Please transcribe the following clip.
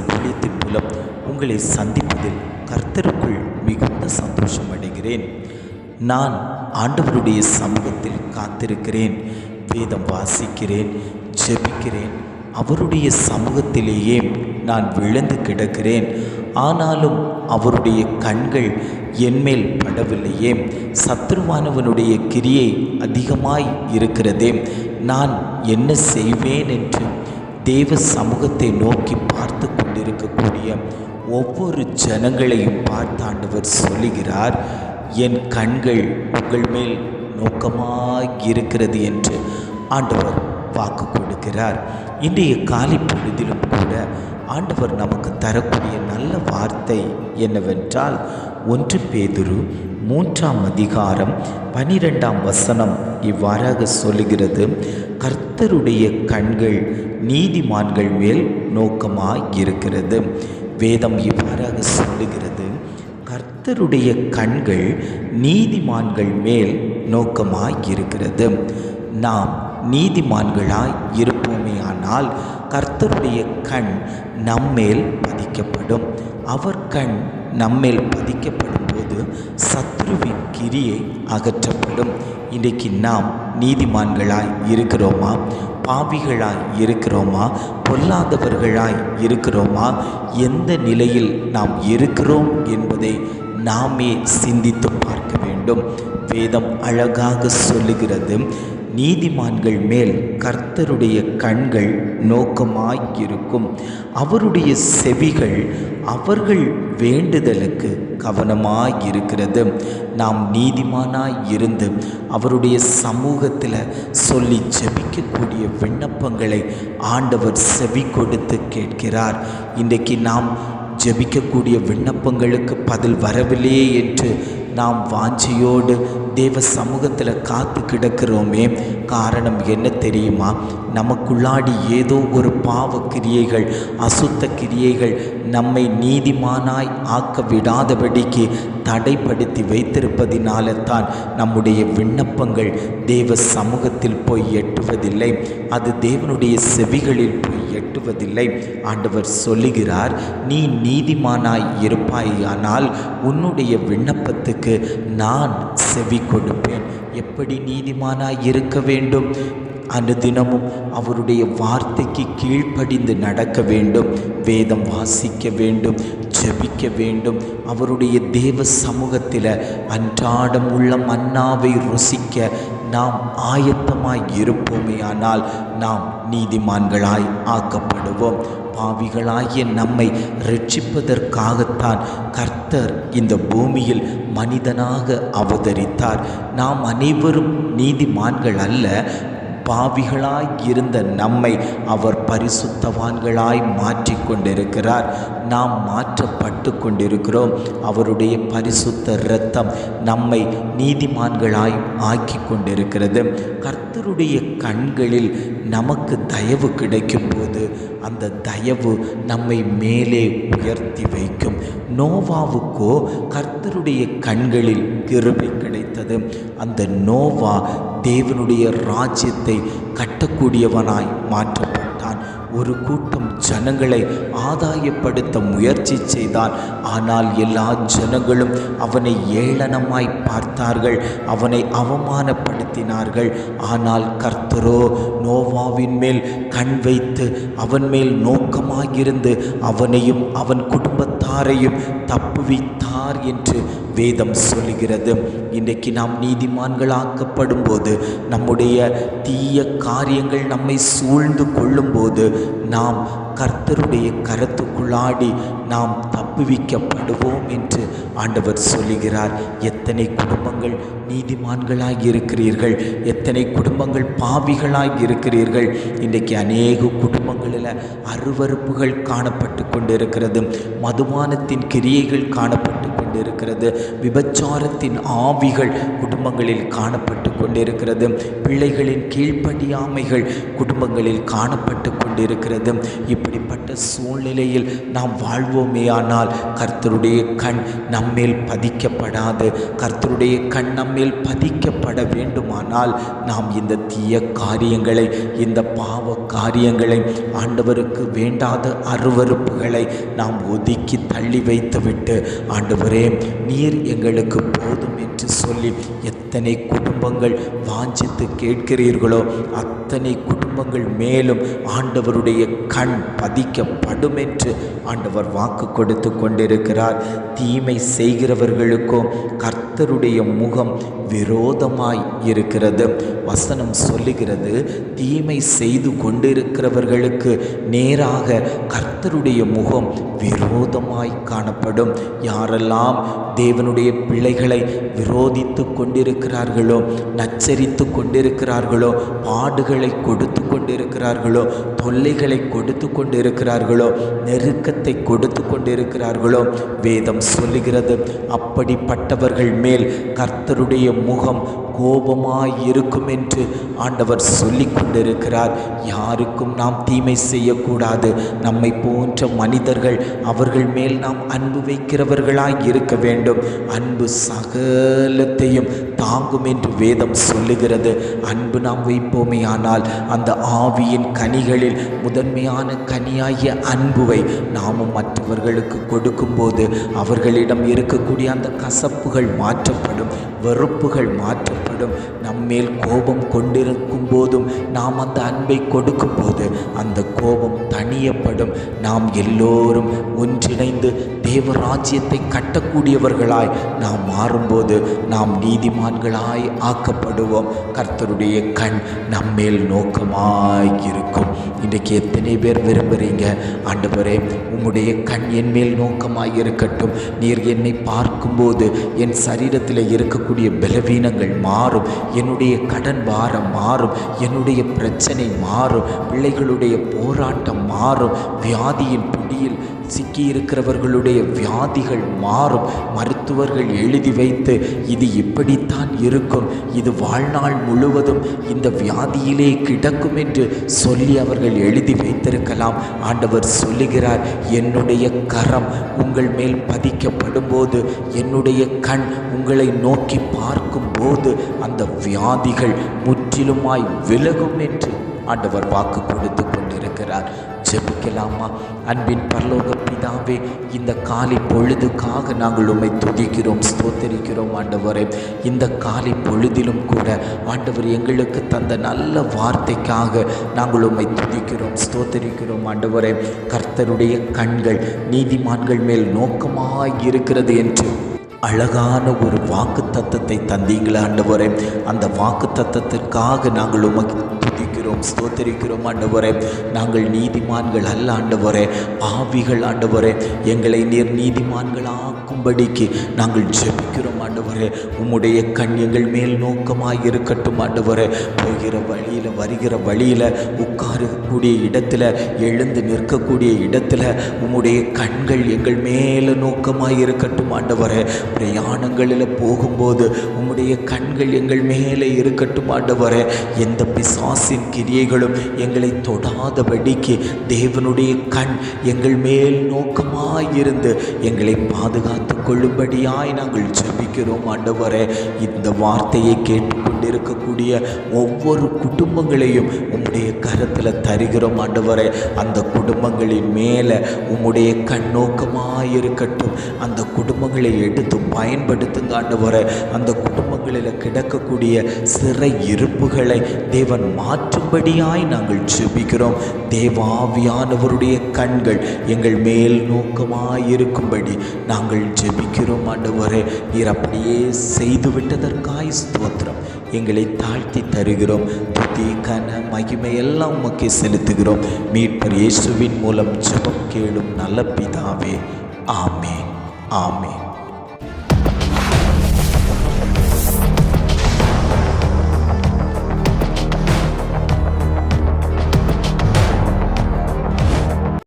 வானத்தின் ஊழியத்தின் மூலம் உங்களை சந்திப்பதில் கர்த்தருக்குள் மிகுந்த சந்தோஷம் அடைகிறேன். நான் ஆண்டவருடைய சமூகத்தில் காத்திருக்கிறேன் வேதம் வாசிக்கிறேன் ஜெபிக்கிறேன். அவருடைய சமூகத்திலேயே நான் விழுந்து கிடக்கிறேன். ஆனாலும் அவருடைய கண்கள் என்மேல் படவில்லையே. சத்ருவானவனுடைய கிரியை அதிகமாய் இருக்கிறதே. நான் என்ன செய்வேன் என்று தேவ சமூகத்தை நோக்கி பார்த்து கொண்டிருக்கக்கூடிய ஒவ்வொரு ஜனங்களையும் பார்த்தாண்டவர் சொல்லுகிறார் என் கண்கள் உங்கள் மேல் நோக்கமாக இருக்கிறது என்று. ஆண்டவர் வாக்கு கொடுக்கிறார். இன்றைய காலை பொழுதிலும் கூட ஆண்டவர் நமக்கு தரக்கூடிய நல்ல வார்த்தை என்னவென்றால் ஒன்று பேதுரு மூன்றாம் அதிகாரம் பனிரெண்டாம் வசனம் இவ்வாறாக சொல்லுகிறது கர்த்தருடைய கண்கள் நீதிமான்கள் மேல் நோக்கமாக இருக்கிறது. வேதம் இவ்வாறாக சொல்லுகிறது கர்த்தருடைய கண்கள் நீதிமான்கள் மேல் நோக்கமாக இருக்கிறது. நாம் நீதிமான்களாய் இருப்போமே ஆனால் கர்த்தருடைய கண் நம்மேல் பதிக்கப்படும். அவர் கண் நம்மேல் பதிக்கப்படும் போது சத்ருவின் கிரியை அகற்றப்படும். இன்றைக்கு நாம் நீதிமான்களாய் இருக்கிறோமா? பாவிகளாய் இருக்கிறோமா? பொல்லாதவர்களாய் இருக்கிறோமா? எந்த நிலையில் நாம் இருக்கிறோம் என்பதை நாமே சிந்தித்து பார்க்க வேண்டும். வேதம் அழகாக சொல்லுகிறது. நீதிமான்கள் மேல் கர்த்தருடைய கண்கள் நோக்கமாயிருக்கும். அவருடைய செவிகள் அவர்கள் வேண்டுதலுக்கு கவனமாயிருக்கிறது. நாம் நீதிமானாய் இருந்து அவருடைய சமூகத்தில் சொல்லி ஜெபிக்கக்கூடிய விண்ணப்பங்களை ஆண்டவர் செவி கொடுத்து கேட்கிறார். இன்றைக்கு நாம் ஜெபிக்கக்கூடிய விண்ணப்பங்களுக்கு பதில் வரவில்லையே என்று நாம் வாஞ்சியோடு தேவ சமூகத்தில் காத்து கிடக்கிறோமே. காரணம் என்ன தெரியுமா? நமக்குள்ளாடி ஏதோ ஒரு பாவ கிரியைகள் அசுத்த கிரியைகள் நம்மை நீதிமானாய் ஆக்க விடாதபடிக்கு தடைப்படுத்தி வைத்திருப்பதினால தான் நம்முடைய விண்ணப்பங்கள் தேவ சமூகத்தில் போய் எட்டுவதில்லை. அது தேவனுடைய செவிகளில் போய் எட்டுவதில்லை. ஆண்டவர் சொல்லுகிறார் நீ நீதிமானாய் இருப்பாயானால் உன்னுடைய விண்ணப்பத்துக்கு நான் செவி கொடுப்பேன். எப்படி நீதிமானாய் இருக்க வேண்டும்? அனுதினமும் அவருடைய வார்த்தைக்கு கீழ்ப்படிந்து நடக்க வேண்டும் வேதம் வாசிக்க வேண்டும் ஜெபிக்க வேண்டும். அவருடைய தேவ சமூகத்தில் அன்றாடம் உள்ள மன்னாவை ருசிக்க நாம் ஆயத்தமாய் இருப்போமேயானால் நாம் நீதிமான்களாய் ஆக்கப்படுவோம். பாவிகளாகிய நம்மை ரட்சிப்பதற்காகத்தான் கர்த்தர் இந்த பூமியில் மனிதனாக அவதரித்தார். நாம் அனைவரும் நீதிமான்கள் அல்ல பாவிகளாய் இருந்த நம்மை அவர் பரிசுத்தவான்களாய் மாற்றி கொண்டிருக்கிறார் நாம் மாற்றப்பட்டு கொண்டிருக்கிறோம் அவருடைய பரிசுத்த இரத்தம் நம்மை நீதிமான்களாய் ஆக்கி கொண்டிருக்கிறது கர்த்தருடைய கண்களில் நமக்கு தயவு கிடைக்கும் போது அந்த தயவு நம்மை மேலே உயர்த்தி வைக்கும். நோவாவுக்கோ கர்த்தருடைய கண்களில் கிருபை கிடைத்தது. அந்த நோவா தேவனுடைய ராஜ்யத்தை கட்டக்கூடியவனாய் மாற்றப்பட்டான். ஒரு கூட்டம் ஜனங்களை ஆதாயப்படுத்த முயற்சி செய்தான். ஆனால் எல்லா ஜனங்களும் அவனை ஏளனமாய் பார்த்தார்கள். அவனை அவமானப்படுத்தினார்கள். ஆனால் கர்த்தரோ நோவாவின் மேல் கண் வைத்து அவன் மேல் நோக்கமாயிருந்து அவனையும் அவன் குடும்பத்தை எல்லாரையும் தப்புவித்தார் என்று வேதம் சொல்லுகிறது. இன்றைக்கு நாம் நீதிமான்களாக்கப்படும் போது நம்முடைய தீய காரியங்கள் நம்மை சூழ்ந்து கொள்ளும்போது நாம் கர்த்தருடைய கரத்துக்குள்ளாடி நாம் தப்புவிக்கப்படுவோம் என்று ஆண்டவர் சொல்லுகிறார். எத்தனை குடும்பங்கள் நீதிமான்களாக இருக்கிறீர்கள். எத்தனை குடும்பங்கள் பாவிகளாக இருக்கிறீர்கள். இன்றைக்கு அநேக குடும்பங்களில் அருவறுப்புகள் காணப்பட்டு கொண்டிருக்கிறது. மதுபானத்தின் கிரியைகள் காணப்பட்டு கொண்டிருக்கிறது. விபச்சாரத்தின் ஆவிகள் குடும்பங்களில் காணப்பட்டு கொண்டிருக்கிறது. பிள்ளைகளின் கீழ்ப்படியாமைகள் குடும்பங்களில் காணப்பட்டு கொண்டிருக்கிறது. இப்படிப்பட்ட சூழ்நிலையில் நாம் வாழ்வோமேயானால் கர்த்தருடைய கண் நம்மேல் பதிக்கப்படாது. கர்த்தருடைய கண் நம்மேல் பதிக்கப்பட வேண்டுமானால் நாம் இந்த தீய காரியங்களை இந்த பாவ காரியங்களை ஆண்டவருக்கு வேண்டாத அருவருப்புகளை நாம் ஒதுக்கி தள்ளி வைத்துவிட்டு ஆண்டவரே நீர் எங்களுக்கு போதும் என்று சொல்லி எத்தனை குடும்பங்கள் வாஞ்சித்து கேட்கிறீர்களோ அத்தனை குடும்பங்கள் மேலும் ஆண்டவருடைய கண் பதிக்கப்படும் என்று ஆண்டவர் வாக்கு கொடுத்து கொண்டிருக்கிறார். தீமை செய்கிறவர்களுக்கும் கர்த்தருடைய முகம் விரோதமாய் இருக்கிறது. வசனம் சொல்லுகிறது தீமை செய்து கொண்டிருக்கிறவர்களுக்கு நேராக கர்த்தருடைய முகம் விரோதமாய் காணப்படும். யாரெல்லாம் யாரெல்லாம் தேவனுடைய பிள்ளைகளை விரோதித்து கொண்டிருக்கிறார்களோ நச்சரித்து கொண்டிருக்கிறார்களோ பாடுகளை கொடுத்து கொண்டிருக்கிறார்களோ தொல்லைகளை கொடுத்து கொண்டிருக்கிறார்களோ நெருக்கத்தை கொடுத்து கொண்டிருக்கிறார்களோ வேதம் சொல்லுகிறது அப்படிப்பட்டவர்கள் மேல் கர்த்தருடைய முகம் கோபமாய் இருக்கும் என்று ஆண்டவர் சொல்லி கொண்டிருக்கிறார். யாருக்கும் நாம் தீமை செய்யக்கூடாது. நம்மை போன்ற மனிதர்கள் அவர்கள் மேல் நாம் அன்பு வைக்கிறவர்களாய் இருக்க வேண்டும். அன்பு சகலத்தையும் தாங்கும் என்று வேதம் சொல்லுகிறது. அன்பு நாம் வைப்போமே ஆனால் அந்த ஆவியின் கனிகளில் முதன்மையான கனியாகிய அன்புவை நாமும் மற்றவர்களுக்கு கொடுக்கும்போது அவர்களிடம் இருக்கக்கூடிய அந்த கசப்புகள் மாற்றப்படும் வெறுப்புகள் மாற்றப்படும். நம்மேல் கோபம் கொண்டிருக்கும் போதும் நாம் அந்த அன்பை கொடுக்கும்போது அந்த கோபம் தணியப்படும். நாம் எல்லோரும் ஒன்றிணைந்து தேவராஜ்யத்தை கட்டக்கூடியவர்களாய் நாம் மாறும்போது நாம் நீதிமான்களாய் ஆக்கப்படுவோம். கர்த்தருடைய கண் நம்மேல் நோக்கமாய் இருக்கும் இன்றைக்கு எத்தனை பேர் விரும்புகிறீங்க ஆண்டவரே உம்முடைய கண் என் மேல் நோக்கமாய் இருக்கட்டும் நீர் என்னை பார்க்கும்போது என் சரீரத்தில் இருக்கக்கூடிய பலவீனங்கள் மாறும். என்னுடைய கடன் பாரம் மாறும். என்னுடைய பிரச்சனை மாறும். பிள்ளைகளுடைய போராட்டம் மாறும். வியாதியின் பிடியில் சிக்கியிருக்கிறவர்களுடைய வியாதிகள் மாறும். மருத்துவர்கள் எழுதி வைத்து இது இப்படித்தான் இருக்கும். இது வாழ்நாள் முழுவதும் இந்த வியாதியிலே கிடக்கும் என்று சொல்லி அவர்கள் எழுதி வைத்திருக்கலாம். ஆண்டவர் சொல்லுகிறார் என்னுடைய கரம் உங்கள் மேல் பதிக்கப்படும் போது என்னுடைய கண் உங்களை நோக்கி பார்க்கும் போது அந்த வியாதிகள் முற்றிலுமாய் விலகும் என்று ஆண்டவர் வாக்கு கொடுத்து கொண்டிருக்கிறார். ஜெபிக்கலாமா அன்பின் பரலோக பிதாவே இந்த காலை பொழுதுக்காக நாங்கள் உம்மை துதிக்கிறோம் ஸ்தோத்தரிக்கிறோம் ஆண்டவரே. இந்த காலை பொழுதிலும் கூட ஆண்டவர் எங்களுக்கு தந்த நல்ல வார்த்தைக்காக நாங்கள் உம்மை துதிக்கிறோம் ஸ்தோத்தரிக்கிறோம் ஆண்டவரே. கர்த்தருடைய கண்கள் நீதிமான்கள் மேல் நோக்கமாக இருக்கிறது என்று அழகான ஒரு வாக்கு தத்தத்தை தந்தீங்களே ஆண்டவரே. அந்த வாக்கு தத்தத்திற்காக நாங்கள் உமக்கு துதிக்கிறோம் ஸ்தோத்தரிக்கிறோம் ஆண்டவரே. நாங்கள் நீதிமான்கள் அல்ல ஆண்டவரே. பாவிகள் ஆண்டவரே. எங்களை நீர் நீதிமான்களாக்கும்படிக்கு நாங்கள் ஜெபிக்கிறோம் ஆண்டவரே உம்முடைய கண் எங்கள் மேல் நோக்கமாக இருக்கட்டும் ஆண்டவரே. போகிற வழியில் வருகிற வழியில் உட்காரக்கூடிய இடத்துல எழுந்து நிற்கக்கூடிய இடத்துல உம்முடைய கண்கள் எங்கள் மேலே நோக்கமாக இருக்கட்டும் ஆண்டவரே. பிரயாணங்களில் போகும்போது உம்முடைய கண்கள் எங்கள் மேலே இருக்கட்டும் ஆண்டவரே. எந்த பிசாசின் கிரியைகளும் எங்களை தொடாதபடிக்கு தேவனுடைய கண் எங்கள் மேல் நோக்கமாயிருந்து எங்களை பாதுகாத்து கொள்ளும்படியாய் நாங்கள் ஜெபிக்கிறோம். ஆண்டவரே. இந்த வார்த்தையை கேட்டுக்கொண்டிருக்கக்கூடிய ஒவ்வொரு குடும்பங்களையும் உம்முடைய கரத்தில் தருகிறோம் ஆண்டவரே. அந்த குடும்பங்களின் மேலே உம்முடைய கண்ணோக்கமாக இருக்கட்டும் அந்த குடும்பங்களை எடுத்து பயன்படுத்துங்க ஆண்டவரே. அந்த குடும்ப குடும்பங்களில் கிடக்கக்கூடிய சிறை இருப்புகளை தேவன் மாற்றும்படியாய் நாங்கள் ஜெபிக்கிறோம். தேவாவியானவருடைய கண்கள் எங்கள் மேல் நோக்கமாய் இருக்கும்படி நாங்கள் ஜெபிக்கிறோம் ஆண்டவரே. நீர் அப்படியே செய்துவிட்டதற்காய் ஸ்தோத்திரம். எங்களை தாழ்த்தி தருகிறோம். துதி கன மகிமை எல்லாம் உமக்கு செலுத்துகிறோம். மீட்பர் இயேசுவின் மூலம் ஜெபம் கேளும் நல்ல பிதாவே. ஆமே ஆமே